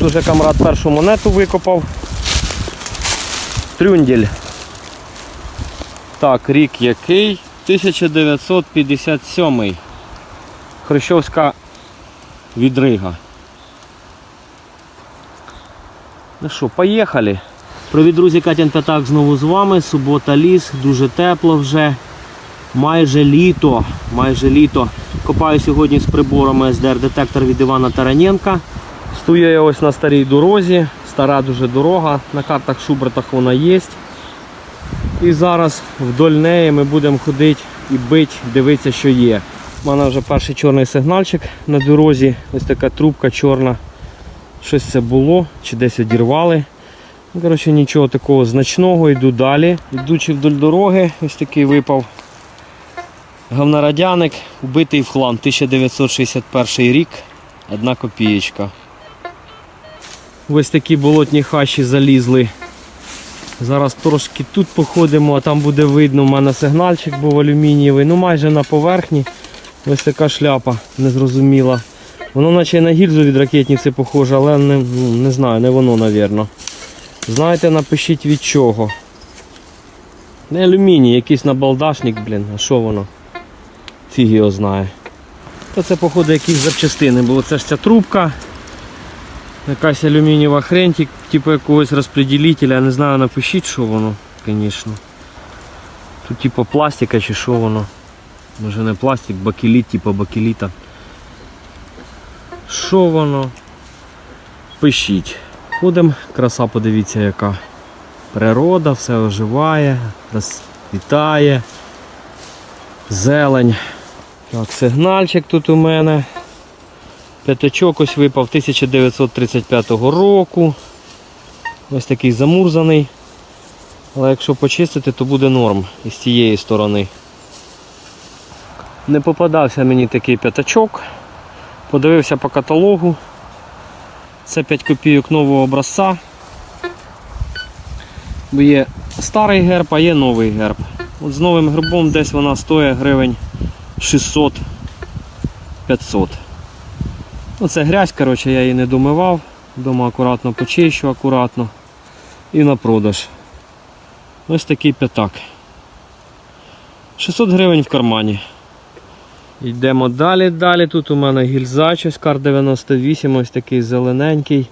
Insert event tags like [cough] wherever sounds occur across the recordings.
Тут уже камрад першу монету викопав. Трюндель. Так, рік який? 1957. Хрущовська відрига. Ну що, поїхали. Привіт, друзі, Катян П'ятак знову з вами. Субота ліс, дуже тепло вже. Майже літо. Майже літо. Копаю сьогодні з приборами СДР-детектор від Івана Тараненка. Стою я ось на старій дорозі. Стара дуже дорога. На картах Шубертах вона є. І зараз вдоль неї ми будемо ходити і бити, дивитися, що є. У мене вже перший чорний сигнальчик на дорозі. Ось така трубка чорна. Щось це було, чи десь одірвали. Коротше, нічого такого значного, йду далі. Йдучи вдоль дороги, ось такий випав говнорадяник, вбитий в хлам, 1961 рік, одна копієчка. Ось такі болотні хащі залізли. Зараз трошки тут походимо, а там буде видно, у мене сигнальчик був алюмінієвий, ну майже на поверхні. Ось така шляпа незрозуміла. Воно наче на гільзу від ракетниці похоже, але не, ну, не знаю, не воно, напевно. Знаєте, напишіть від чого. Не алюміній, якийсь набалдашник, блін, а що воно? Фіг його знає. Та це, походу, якісь запчастини, бо це ж ця трубка. Якась алюмінієва хрень, типу якогось розподілителя, не знаю, напишіть, що воно, звісно. Тут типу пластика чи що воно. Може не пластик, бакеліт, типу бакеліта. Що воно? Пишіть. Ходимо, краса, подивіться, яка. Природа, все оживає, розквітає. Зелень. Так, сигнальчик тут у мене. П'ятачок ось випав 1935 року. Ось такий замурзаний. Але якщо почистити, то буде норм із цієї сторони. Не попадався мені такий п'ятачок. Подивився по каталогу. Це 5 копійок нового образця. Бо є старий герб, а є новий герб. От з новим гербом десь вона стоїть гривень 600-500. Оце грязь, коротше, я її не домивав. Дома акуратно почищу, акуратно. І на продаж. Ось такий п'ятак. 600 гривень в кармані. Йдемо далі, далі. Тут у мене гільзач, кар 98, ось такий зелененький.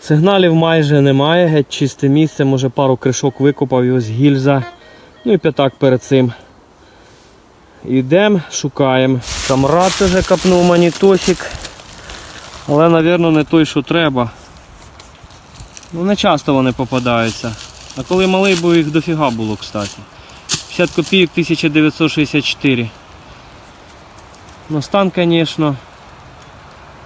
Сигналів майже немає, геть чисте місце, може пару кришок викопав і ось гільза. Ну і п'ятак перед цим. Йдемо, шукаємо. Камрад вже капнув манітосик. Але, мабуть, не той, що треба. Ну, не часто вони попадаються. А коли малий був, їх дофіга було, кстати. 50 копійок 1964. Ну, стан, звісно,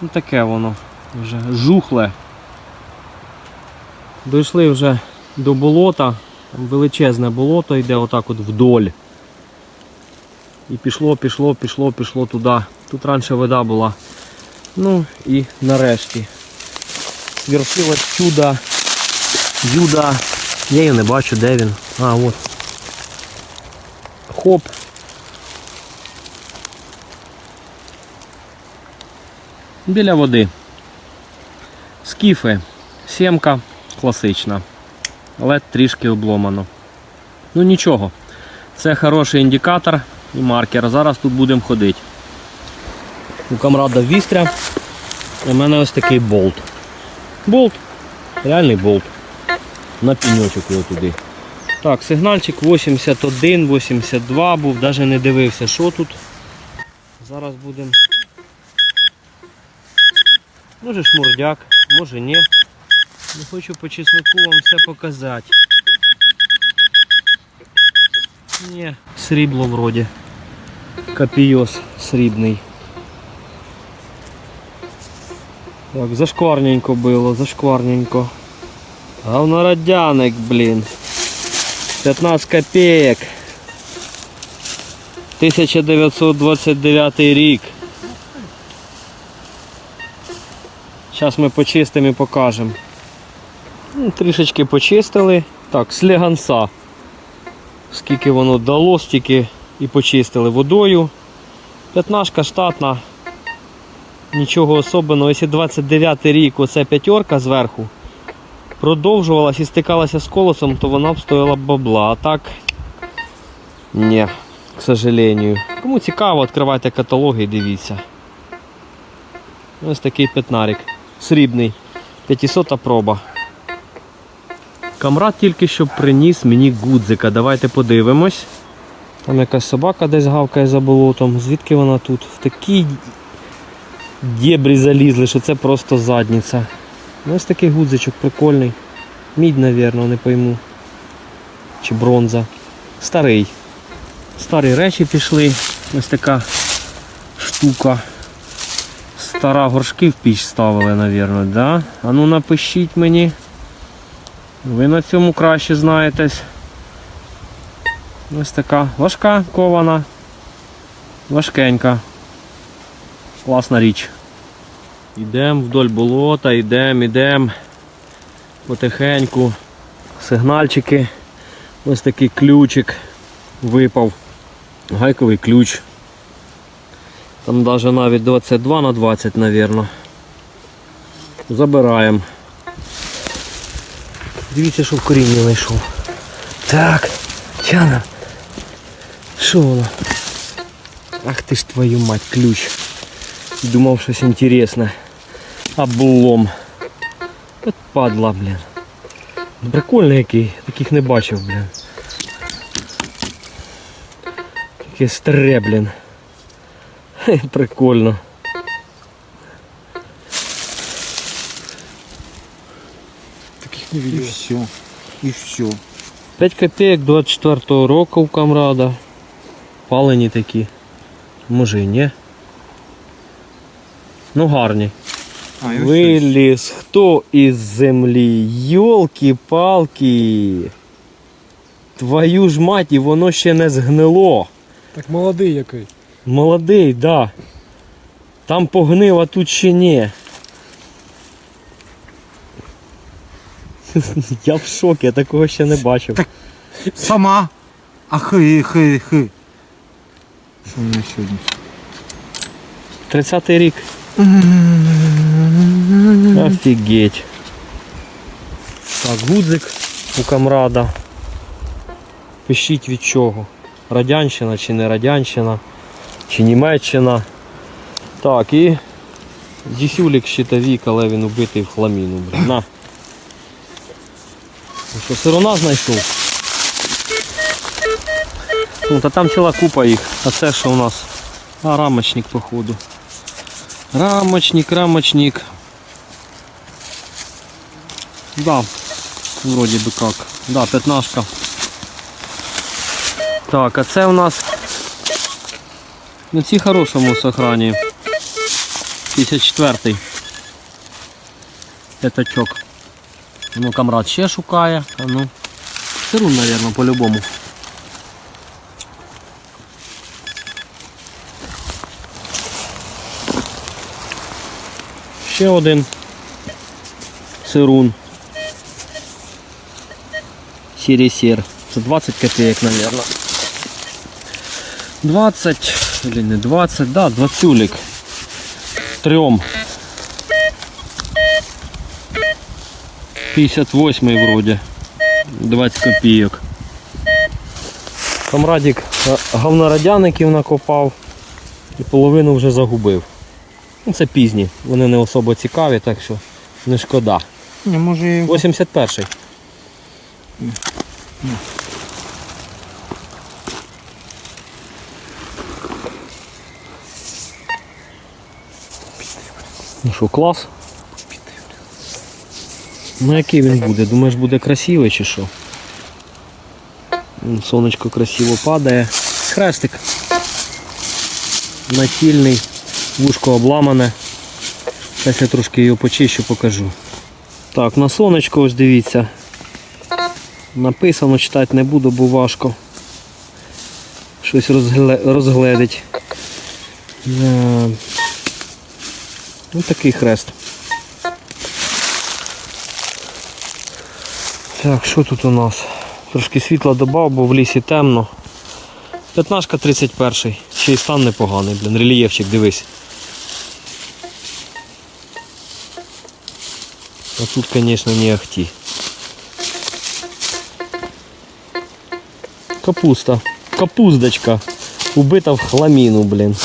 ну таке воно вже жухле. Дійшли вже до болота. Там величезне болото йде отак от вдоль. І пішло, пішло, пішло, пішло туди. Тут раніше вода була. Ну і нарешті. Свершилось чудо. Юда. Я її не бачу, де він. А, от. Хоп. Біля води. Скіфи. Сімка класична. Але трішки обломано. Ну нічого. Це хороший індикатор і маркер. Зараз тут будемо ходити. У камрада вістря. У мене ось такий болт. Болт. Реальний болт. На піньочок його туди. Так, сигнальчик 81, 82 був, навіть не дивився, що тут. Зараз будемо. Може шмурдяк, може ні. Не хочу по чесноку вам все показати. Ні, срібло вроді. Копійос срібний. Так, зашкварненько було, зашкварненько. Говнородяник, блін. 15 копеек. 1929 рік. Зараз ми почистимо і покажемо. Ну, трішечки почистили. Так, сліганса. Скільки воно дало, стільки і почистили водою. П'ятнашка штатна. Нічого особенного. Якщо 29 рік, оця п'ятерка зверху продовжувалась і стикалася з колесом, то вона б стоїла бабла. А так. Ні, к сожалению. Кому цікаво, відкривайте каталоги і дивіться. Ось такий п'ятнарик. Срібний. 500 проба. Камрад тільки що приніс мені гудзика. Давайте подивимось. Там якась собака десь гавкає за болотом. Звідки вона тут? В такій дєбрі залізли, що це просто задниця. Ну, Ось такий гудзичок прикольний. Мідь, напевно, не пойму. Чи бронза. Старий. Старі речі пішли. Ось така штука. Стара горшки в піч ставили, напевно, да? А ну напишіть мені. Ви на цьому краще знаєтесь. Ось така важка кована. Важкенька. Класна річ. Йдемо вдоль болота, йдемо, йдемо. Потихеньку. Сигнальчики. Ось такий ключик випав. Гайковий ключ. Там навіть навіть 22 на 20, мабуть. Забираємо. Дивіться, що в корінні знайшов. Так, Тяна. Що воно? Ах ти ж твою мать, ключ. Думав щось інтересне. Облом. От падла, блін. Прикольний який, таких не бачив, блін. Таке старе, блін. Хе, [laughs] Прикольно. Таких не видел. И все. И все. 5 копійок 24-го року в камрада. Палені такі. Може і ні. Ну гарні. А, и всё. Виліз хто із землі? Йолки-палки. Твою ж мать, і воно ще не згнило. Так молодий який. Молодий, да. Там погнив, а тут ще ні. [laughs] Я в шокі, я такого ще не бачив. Так. Сама. Ахы, хы, хы. Что у меня сегодня? 30-й рік. Офігеть. Так, гудзик у камрада. Пишіть від чого. Радянщина чи не радянщина, чи Німеччина. Так, і дісюлік щитовік, але він убитий в хламіну. Блін. На. Ну що, сирона знайшов? Ну, та там ціла купа їх. А це що у нас? А, рамочник, походу. Рамочник, рамочник. Да, вроде бы как. Да, пятнашка. Так, а це у нас на ці хорошому сохрані. 54-й. П'ятачок. Ну, камрад ще шукає. А ну. Сирун, наверное, по-любому. Ще один сирун. Сірісір. За 20 копеек, наверное. 20 или не 20, да, 20 Трем. 58 вроде. 20 копійок. Камрадік е, говнорадяників накопав і половину вже загубив. Ну, це пізні, вони не особо цікаві, так що не шкода. Не, его... 81-й. Ну що, клас? Ну який він буде? Думаєш буде красивий чи що? Сонечко красиво падає. Хрестик. Натільний, вушко обламане. Зараз я трошки його почищу, покажу. Так, на сонечко ось дивіться. Написано, читати не буду, бо важко. Щось розгле... розгледить. Е, Ось такий хрест. Так, що тут у нас? Трошки світла додав, бо в лісі темно. П'ятнашка 31 Ще й стан непоганий, блін, рельєфчик, дивись. А тут, конечно, не ахти. Капуста. Капуздочка. Убита в хламину, блин.